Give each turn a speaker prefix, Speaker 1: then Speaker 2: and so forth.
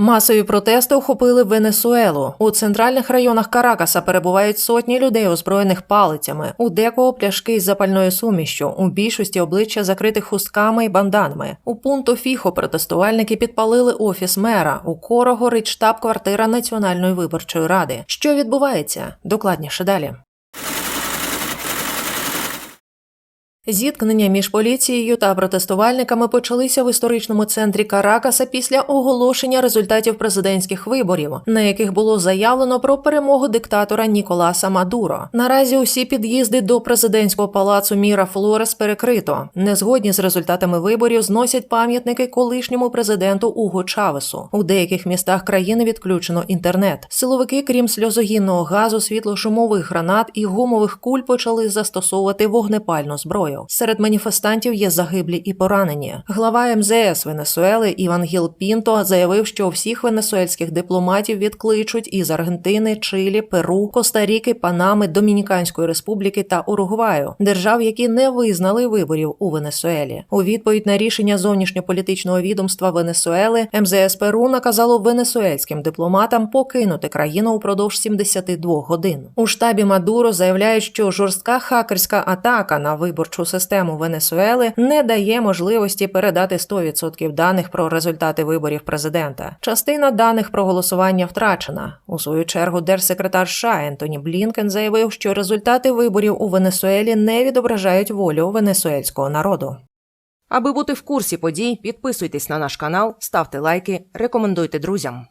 Speaker 1: Масові протести охопили Венесуелу. У центральних районах Каракаса перебувають сотні людей, озброєних палицями. У декого пляшки із запальною сумішчю, у більшості обличчя закритих хустками і банданами. У пункту Фіхо протестувальники підпалили офіс мера. У коро горить штаб-квартира Національної виборчої ради. Що відбувається? Докладніше далі. Зіткнення між поліцією та протестувальниками почалися в історичному центрі Каракаса після оголошення результатів президентських виборів, на яких було заявлено про перемогу диктатора Ніколаса Мадуро. Наразі усі під'їзди до президентського палацу Міра Флорес перекрито. Незгодні з результатами виборів зносять пам'ятники колишньому президенту Уго Чавесу. У деяких містах країни відключено інтернет. Силовики, крім сльозогінного газу, світлошумових гранат і гумових куль, почали застосовувати вогнепальну зброю. Серед маніфестантів є загиблі і поранені. Глава МЗС Венесуели Іван Гіл Пінто заявив, що всіх венесуельських дипломатів відкличуть із Аргентини, Чилі, Перу, Коста-Ріки, Панами, Домініканської Республіки та Уругваю, держав, які не визнали виборів у Венесуелі. У відповідь на рішення зовнішньополітичного відомства Венесуели МЗС Перу наказало венесуельським дипломатам покинути країну упродовж 72 годин. У штабі Мадуро заявляють, що жорстка хакерська атака на виборчу систему Венесуели не дає можливості передати 100% даних про результати виборів президента. Частина даних про голосування втрачена. У свою чергу держсекретар США Ентоні Блінкен заявив, що результати виборів у Венесуелі не відображають волю венесуельського народу.
Speaker 2: Аби бути в курсі подій, підписуйтесь на наш канал, ставте лайки, рекомендуйте друзям.